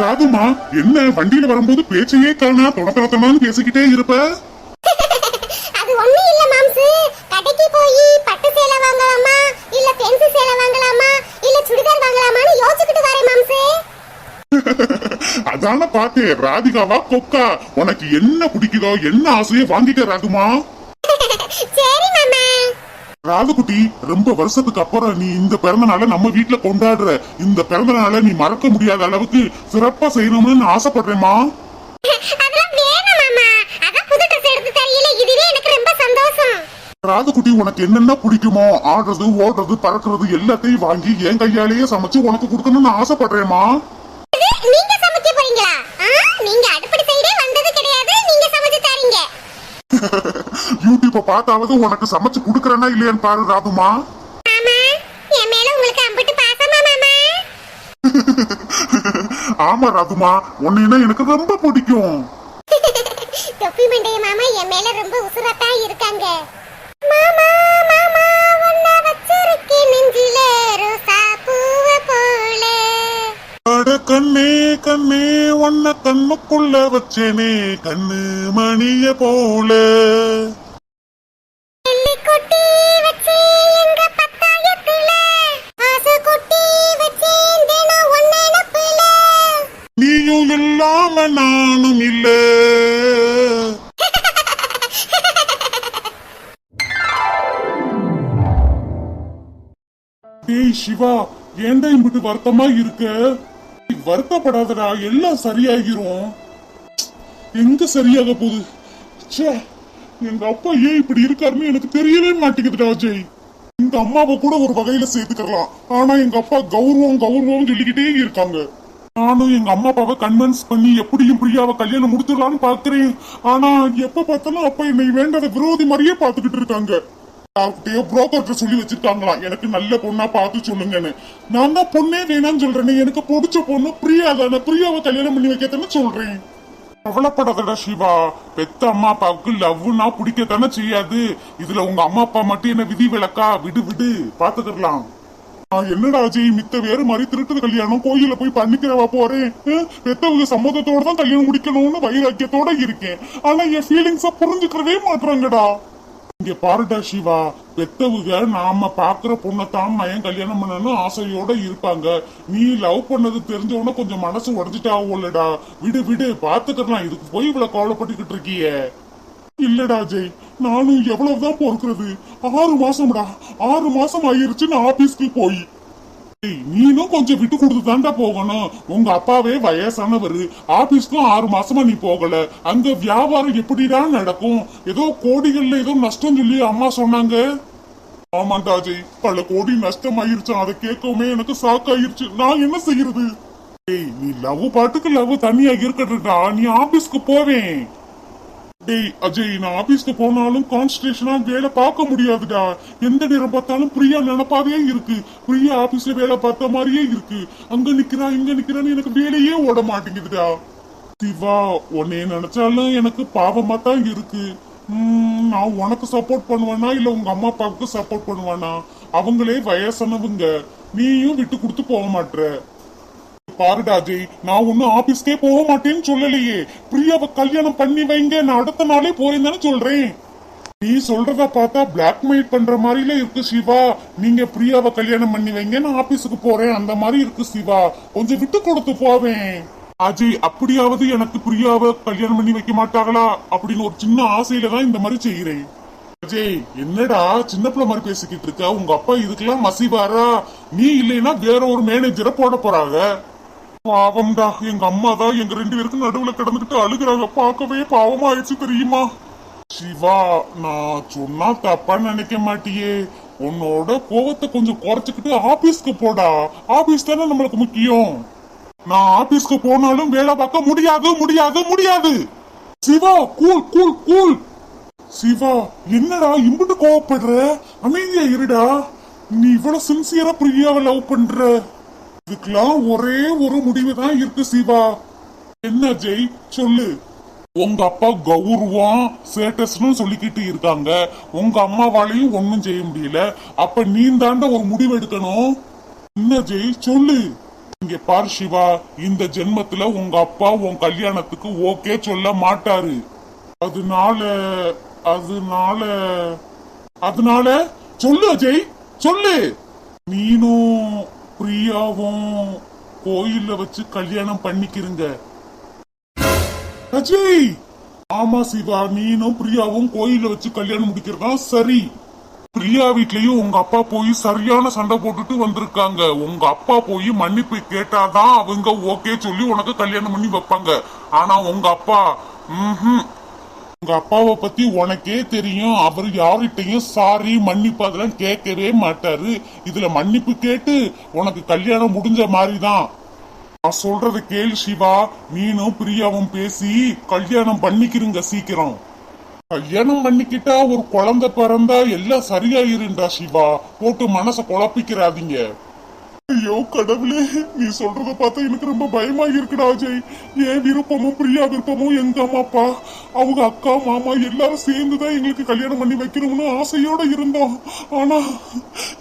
ராதுமா என்ன? வண்டியில வரும்போது பேச்சையே காணா தொடக்கத்தனமான்னு பேசிக்கிட்டே இருப்ப? அது ஒண்ணும் இல்ல மாம்சு. கடைக்கு போய் பட்டு சேலை வாங்கலாமா? இல்ல பென்சி சேலை வாங்கலாமா? இல்ல சுடிதார் வாங்கலாமான்னு யோசிச்சுக்கிட்டு வரேன் மாம்சு. அதான பார்த்தேன் ராதிகாவா கொக்கா. உனக்கு என்ன பிடிக்குதோ என்ன ஆசையோ வாங்கிக்க ராதுமா. சரி ராதுகுட்டி ரொம்ப வருஷத்துக்கு அப்புறம் நீ இந்த பிறந்த நாளை நம்ம வீட்ல கொண்டாடுற. இந்த பிறந்த நாளை நீ மறக்க முடியாத அளவுக்கு சிறப்பா செய்யணும்னு நான் சந்தோஷம். ராதுகுட்டி உனக்கு என்னென்ன பிடிக்குமோ ஆடுறது ஓடுறது பறக்கிறது எல்லாத்தையும் வாங்கி என் கையாலேயே சமைச்சு உனக்கு கொடுக்கணும்னு ஆசைப்படுறேம்மா. இது நீங்க பார்த்தாவது உனக்கு சமைச்சு கொடுக்கறேனா இல்லையான்னு பாரு ராதுமா. ஆமா ராதுமா. உன்னைனா எனக்கு ரொம்ப பிடிக்கும். தொப்பி மண்டைய மாமா என் மேல ரொம்ப உசுரத்தா இருக்காங்க. மாமா மாமா உன்ன வச்சிருக்கேன் நெஞ்சில ரோசா பூவ போல. அட கண்ணே கண்ணே உன்ன கண்ணுக்குள்ள வச்சேனே கண்ணு மணிய போல. நானும் இல்ல. டேய் சிவா ஏன்டா இம்பிட்டு வருத்தமா இருக்க? வருத்தப்படாதடா எல்லாம் சரியாகிரும் எங்க சரியாக போகுது? ச்சே எங்க அப்பா ஏன் இப்படி இருக்காருன்னு எனக்கு தெரியவே மாட்டேங்குதுடா அஜய் இந்த அம்மாவை கூட ஒரு வகையில சேர்த்துக்கலாம். ஆனா எங்க அப்பா கௌரவம் கௌரவம் சொல்லிக்கிட்டே இருக்காங்க. நானும் எங்க அம்மா அப்பாவை கன்வின்ஸ் பண்ணி எப்படியும் பிரியாவை கல்யாணம் முடிச்சிடலாம்னு பாக்குறேன் ஆனா எப்ப பார்த்தாலும் அப்பா என்னை வேண்டாத விரோதி மாதிரியே பாத்துக்கிட்டு இருக்காங்க. யார்கிட்டயோ புரோக்கர்கிட்ட சொல்லி வச்சிருக்காங்களாம் எனக்கு நல்ல பொண்ணா பார்த்து சொல்லுங்கன்னு. நான் தான் பொண்ணே வேணாம்னு சொல்றேனே. எனக்கு பிடிச்ச பொண்ணு பிரியா தானே. பிரியாவை கல்யாணம் பண்ணி வைக்கத்தானே சொல்றேன். கவலைப்படாதடா சிவா. பெத்த அம்மா அப்பாவுக்கு லவ்னா பிடிக்கத்தானே செய்யாது. இதுல உங்க அம்மா அப்பா மட்டும் என்ன விதி விளக்கா விடு விடு. பாத்துக்கலாம் என்னடா அஜய் மித்த வேற மாதிரி திருட்டு கல்யாணம்? கோயில போய் பண்ணிக்கிறவா போறேன் பெத்தவங்க சம்மதத்தோட தான் கல்யாணம் முடிக்கணும்னு வைராக்கியத்தோட இருக்கேன். ஆனா என் ஃபீலிங்ஸ புரிஞ்சுக்கிறவே மாட்டாங்கடா இங்க பாருடா சிவா பெத்தவுக நாம பாக்குற பொண்ணத்தான் மயம் கல்யாணம் பண்ணணும் ஆசையோட இருப்பாங்க. நீ லவ் பண்ணது தெரிஞ்சவன கொஞ்சம் மனசு உடஞ்சிட்டாவோலடா. விடு விடு பாத்துக்கலாம் இதுக்கு போய் இவ்வளவு கவலைப்பட்டுக்கிட்டு இருக்கியே. இல்லடா ஜெய் நானும் எவ்வளவுதான் பொறுக்கிறது? ஆறு மாசம்டா ஆறு மாசம் ஆயிருச்சு நான் ஆபீஸ்க்கு போய். நீனும் கொஞ்சம் விட்டு கொடுத்து தாண்டா போகணும். உங்க அப்பாவே வயசானவரு ஆபீஸ்க்கும் ஆறு மாசமா நீ போகல. அங்க வியாபாரம் எப்படிடா நடக்கும்? ஏதோ கோடிகள்ல ஏதோ நஷ்டம் சொல்லி அம்மா சொன்னாங்க. ஆமாண்டா ஜெய் பல கோடி நஷ்டம் ஆயிருச்சு அதை கேட்கவுமே எனக்கு சாக்காயிருச்சு. நான் என்ன செய்யறது? நீ லவ் பாட்டுக்கு லவ் தனியா இருக்கட்டும்டா. நீ ஆபீஸ்க்கு போவேன். டேய் அஜய் நான் ஆபீஸ்க்கு போனாலும் கான்சன்ட்ரேஷனா வேலை பார்க்க முடியாதுடா. எந்த நேரம் பார்த்தாலும் பிரியா நினப்பாவே இருக்கு. பிரியா ஆபீஸ்ல வேலை பார்த்த மாதிரியே இருக்கு. அங்க நிக்கிறா இங்க நிக்கிறான்னு எனக்கு வேலையே ஓட மாட்டேங்குதுடா. சிவா உன்னைய நினைச்சாலும் எனக்கு பாவமா தான் இருக்கு. நான் உனக்கு சப்போர்ட் பண்ணுவேனா இல்ல உங்க அம்மா அப்பாவுக்கு சப்போர்ட் பண்ணுவானா? அவங்களே வயசானவங்க. நீயும் விட்டு கொடுத்து போக மாட்டேற பாருடா அஜய் நான் ஒன்னும் ஆபீஸ்க்கே போக மாட்டேன்னு சொல்லலையே. பிரியாவை கல்யாணம் பண்ணி வைங்க நான் அடுத்த நாளே போறேன் தானே சொல்றேன். நீ சொல்றத பார்த்தா பிளாக்மெயில் பண்ற மாதிரில இருக்கு சிவா. நீங்க பிரியாவை கல்யாணம் பண்ணி வைங்க நான் ஆபீஸுக்கு போறேன். அந்த மாதிரி இருக்கு சிவா. கொஞ்சம் விட்டு கொடுத்து போவேன். அஜய் அப்படியாவது எனக்கு பிரியாவை கல்யாணம் பண்ணி வைக்க மாட்டாங்களா அப்படின்னு ஒரு சின்ன ஆசையில தான் இந்த மாதிரி செய்யறேன் அஜய் என்னடா சின்ன பிள்ளை மாதிரி பேசிக்கிட்டு இருக்க? உங்க அப்பா இதுக்கெல்லாம் மசிவாரா? நீ இல்லைன்னா வேற ஒரு மேனேஜரை போட போறாங்க. பாவம்டா எங்க அம்மா தான் எங்க ரெண்டு பேருக்கும் நடுவுல கிடந்துகிட்டு அழுகுறாங்க. பார்க்கவே பாவமா ஆயிடுச்சு தெரியுமா? சிவா நான் சொன்னா தப்பா நினைக்க மாட்டியே. உன்னோட கோவத்தை கொஞ்சம் குறைச்சுக்கிட்டு ஆபீஸ்க்கு போடா. ஆபீஸ் தானே நம்மளுக்கு முக்கியம். நான் ஆபீஸ்க்கு போனாலும் வேலை பார்க்க முடியாது முடியாது முடியாது. Shiva cool cool cool Shiva என்னடா இம்புட்டு கோவப்படுற? அமைதியா இருடா. நீ இவ்வளவு சின்சியரா பிரியாவை லவ் பண்ற. இதுக்கெல்லாம் ஒரே ஒரு முடிவு தான் இருக்கு சிவா. என்ன ஜெய்? சொல்லு. உங்க அப்பா கௌரவம் ஸ்டேட்டஸ்னு சொல்லிக்கிட்டு இருக்காங்க. உங்க அம்மாவாலையும் ஒண்ணும் செய்ய முடியல. அப்ப நீ தாண்ட ஒரு முடிவு எடுக்கணும். என்ன ஜெய்? சொல்லு. இங்க பார் சிவா. இந்த ஜென்மத்துல உங்க அப்பா உன் கல்யாணத்துக்கு ஓகே சொல்ல மாட்டாரு. அதனால அதனால அதனால சொல்லு அஜய் சொல்லு. நீனும் பிரியாவும் கோயில்ல வச்சு கல்யாணம் பண்ணிக்கிறங்க அஜய் ஆமா சிவா நீனும் பிரியாவும் கோயில்ல வச்சு கல்யாணம் முடிக்கிறதா? சரி. பிரியா வீட்லயும் உங்க அப்பா போய் சரியான சண்டை போட்டுட்டு வந்திருக்காங்க. உங்க அப்பா போய் மன்னிப்பு கேட்டாதான் அவங்க ஓகே சொல்லி உனக்கு கல்யாணம் பண்ணி வைப்பாங்க. ஆனா உங்க அப்பா ம் உங்க அப்பாவை பத்தி உனக்கே தெரியும். அவர் யார்கிட்டையும் சாரி மன்னிப்பு அதெல்லாம் கேட்கவே மாட்டாரு. இதுல மன்னிப்பு கேட்டு உனக்கு கல்யாணம் முடிஞ்ச மாதிரிதான். நான் சொல்றத கேள் சிவா. நீனும் பிரியாவும் பேசி கல்யாணம் பண்ணிக்கிறங்க சீக்கிரம். கல்யாணம் பண்ணிக்கிட்டா ஒரு குழந்தை பிறந்தா எல்லாம் சரியாயிருண்டா சிவா. போட்டு மனச குழப்பிக்கிறாதீங்க. ஐயோ கடவுளே நீ சொல்றத பார்த்தா எனக்கு ரொம்ப பயமா இருக்குடா அஜய். என் விருப்பமும் பிரியா விருப்பமும் எங்க அம்மா அப்பா அவங்க அக்கா மாமா எல்லாரும் சேர்ந்துதான் எங்களுக்கு கல்யாணம் பண்ணி வைக்கணும்னு ஆசையோட இருந்தோம். ஆனா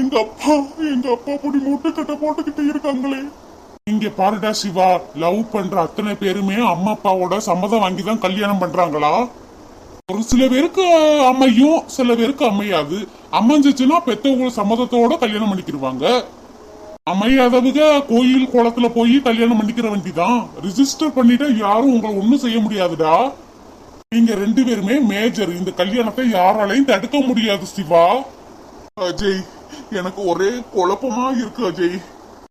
எங்க அப்பா எங்க அப்பா பொடி மூட்டை கட்ட போட்டுக்கிட்டு இருக்காங்களே. இங்க பாருடா சிவா லவ் பண்ற அத்தனை பேருமே அம்மா அப்பாவோட சம்மதம் வாங்கி தான் கல்யாணம் பண்றாங்களா? ஒரு சில பேருக்கு அமையும் சில பேருக்கு அமையாது. அமைஞ்சிச்சுன்னா பெத்தவங்க சம்மதத்தோட கல்யாணம் பண்ணிக்கிடுவாங்க அமையாதவங்க கோயில் குளத்துல போய் கல்யாணம் பண்ணிக்கிற வேண்டிதான். ரிஜிஸ்டர் பண்ணிட்டா யாரும் உங்களை ஒண்ணும் செய்ய முடியாதுடா. நீங்க ரெண்டு பேருமே மேஜர் இந்த கல்யாணத்தை யாராலையும் தடுக்க முடியாது சிவா. அஜய் எனக்கு ஒரே குழப்பமா இருக்கு அஜய்.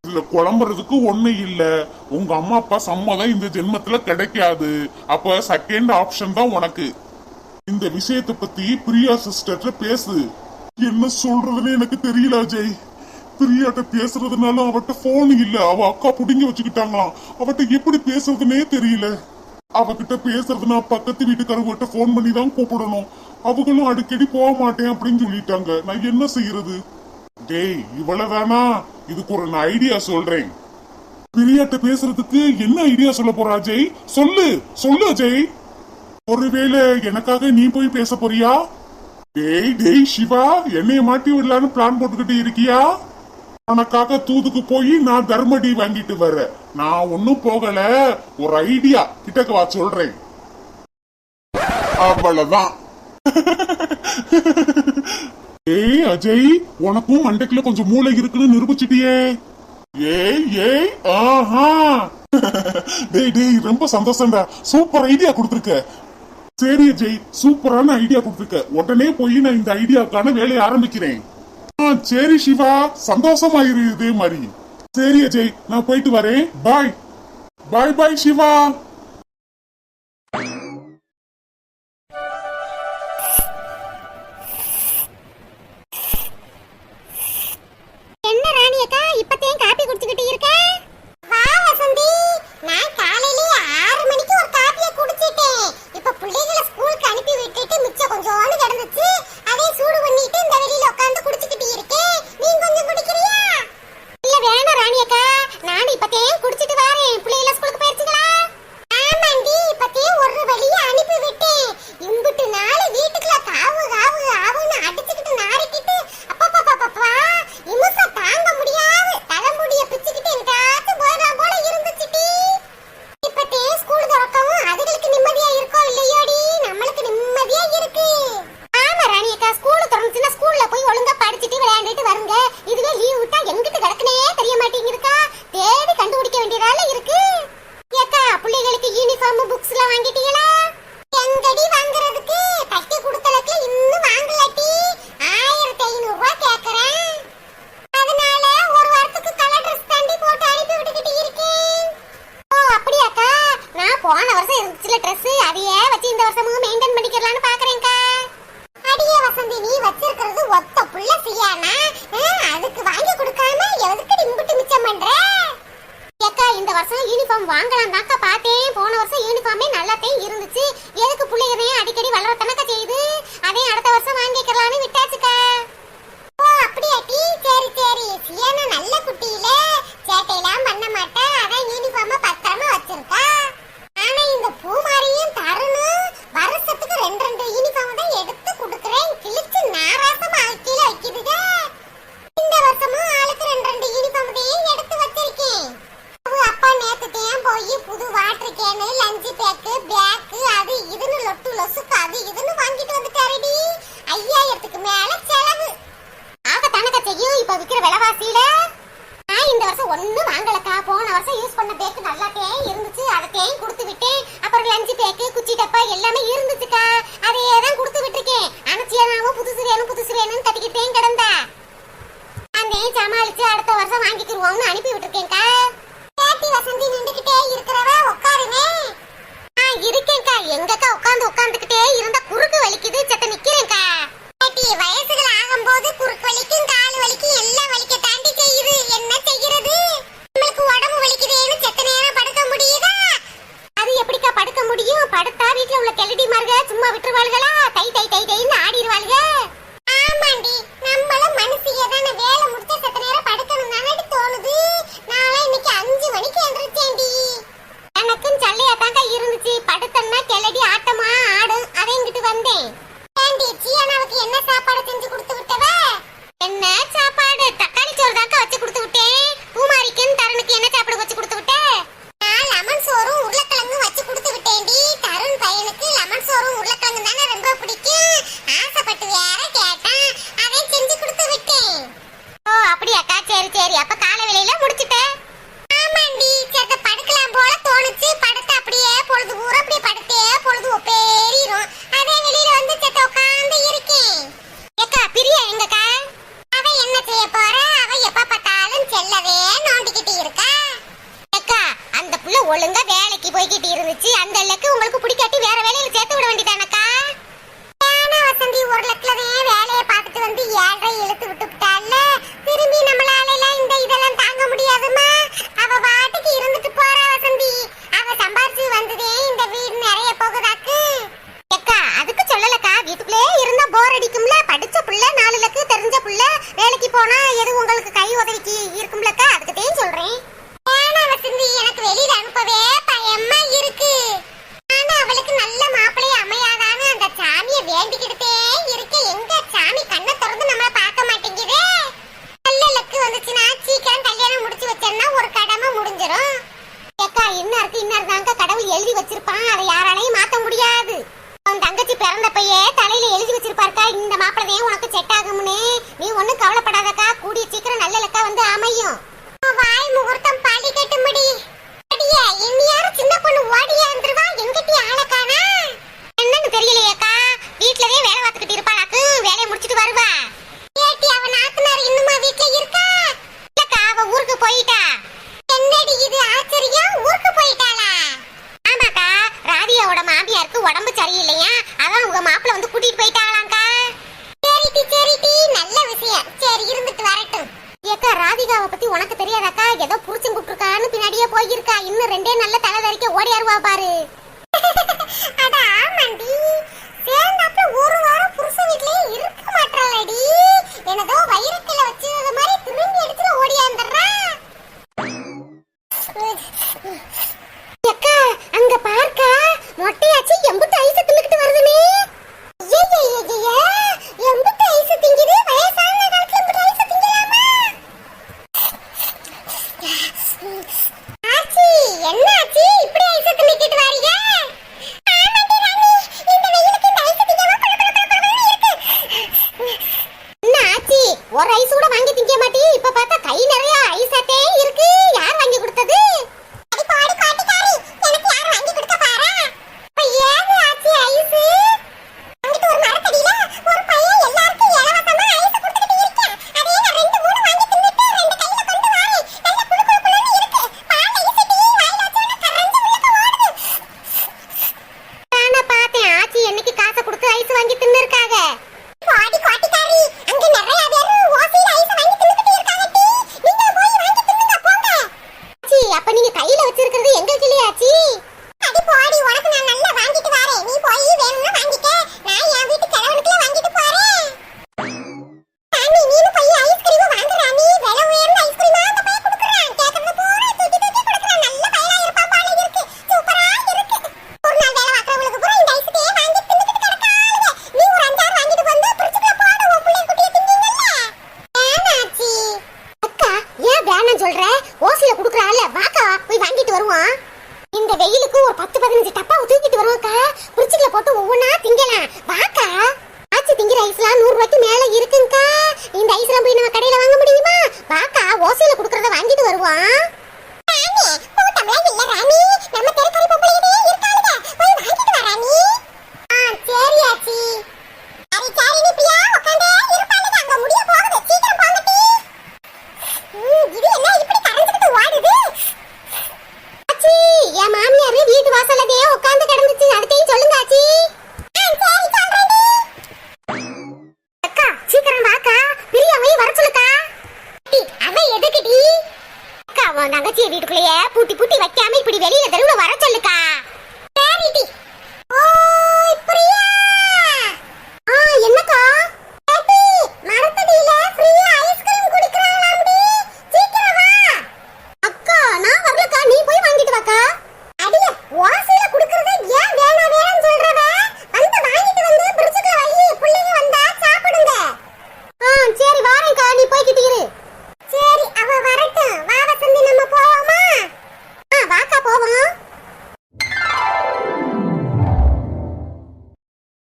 இதுல குழம்புறதுக்கு ஒண்ணு இல்ல. உங்க அம்மா அப்பா சம்மதம் இந்த ஜென்மத்துல கிடைக்காது. அப்ப செகண்ட் ஆப்ஷன் தான் உனக்கு. இந்த விஷயத்தை பத்தி பிரியா சிஸ்டர்ட்ட பேசு. என்ன சொல்றதுன்னு எனக்கு தெரியல அஜய். பிரியாட்ட பேசுறதுனால அவட்ட போன் இல்ல. அவ அக்கா புடிங்கி வச்சுக்கிட்டாங்களாம் அவட்ட எப்படி பேசுறதுனே தெரியல. அவகிட்ட பேசுறதுனா பக்கத்து வீட்டுக்காரங்கிட்ட போன் பண்ணி தான் கூப்பிடணும். அவங்களும் அடிக்கடி போக மாட்டேன் அப்படின்னு சொல்லிட்டாங்க. நான் என்ன செய்யறது? டேய் இவ்வளவுதானா? இதுக்கு ஒரு நான் ஐடியா சொல்றேன். பிரியாட்ட பேசுறதுக்கு என்ன ஐடியா சொல்ல போறா ஜெய்? சொல்லு சொல்லு அஜய் ஒருவேளை எனக்காக நீ போய் பேச போறியா? டேய் டேய் சிவா என்னைய மாட்டி விடலான்னு பிளான் போட்டுக்கிட்டு இருக்கியா? உனக்காக தூதுக்கு போய் நான் தர்மடி வாங்கிட்டு வர்றேன். நான் ஒன்னும் போகல. ஒரு ஐடியா கிட்டக்க வா சொல்றேன். அவ்வளவுதான். ஏய் அஜய் உனக்கும் மண்டைக்குல கொஞ்சம் மூளை இருக்குன்னு நிரூபிச்சிட்டியே. ஏய் ஏய் ஆஹா. டேய் டேய் ரொம்ப சந்தோஷம்டா. சூப்பர் ஐடியா கொடுத்துருக்க. சரி அஜய் சூப்பரான ஐடியா கொடுத்துருக்க. உடனே போய் நான் இந்த ஐடியாவுக்கான வேலையை ஆரம்பிக்கிறேன். சரி சிவா. சந்தோஷமா இதே மாதிரி சரி அஜய் நான் போயிட்டு வரேன். பாய் பாய் பாய் சிவா. என்ன ராணியக்கா இப்பத்தையும் வருஷம் ஒன்றும் வாங்கலக்கா. போன வருஷம் யூஸ் பண்ண பேக்கு நல்லா தேன் இருந்துச்சு. அதை தேன் கொடுத்து விட்டேன். அப்புறம் லஞ்சு பேக்கு குச்சி டப்பா எல்லாமே இருந்துச்சுக்கா. அதையே தான் கொடுத்து விட்டுருக்கேன். அனுச்சியானாவும் புதுசு வேணும் புதுசு வேணும்னு கட்டிக்கிட்டேன் கிடந்தா. அதையும் சமாளிச்சு அடுத்த வருஷம் வாங்கிக்கிருவோம்னு அனுப்பி விட்டுருக்கேன்க்கா. கேட்டி வசந்தி நின்றுகிட்டே இருக்கிறவா உட்காருமே ஆ இருக்கேன்க்கா. எங்கக்கா உட்காந்து உட்காந்துக்கிட்டே இருந்தா குறுக்கு வலிக்குது. சத்த நிக்க மருக சும்மா விட்டுருவாளுகளா? புள்ள ஒழுங்கா வேலைக்கு போய்கிட்டு இருந்துச்சு. அந்த லெக்கு உங்களுக்கு பிடிக்காட்டி வேற வேலையில சேர்த்து விட வேண்டியதானக்கா? வசந்தி ஒரு லெக்கில் வேலையை பார்த்துட்டு வந்து ஏழரை இழுத்து விட்டு இருக்காரு அட ஆமாண்டி. சேர்ந்தாப்புல ஒரு வாரம் புருஷ வீட்லயே இருக்க மாட்டாளடி. எனதோ வயிறுக்குள்ள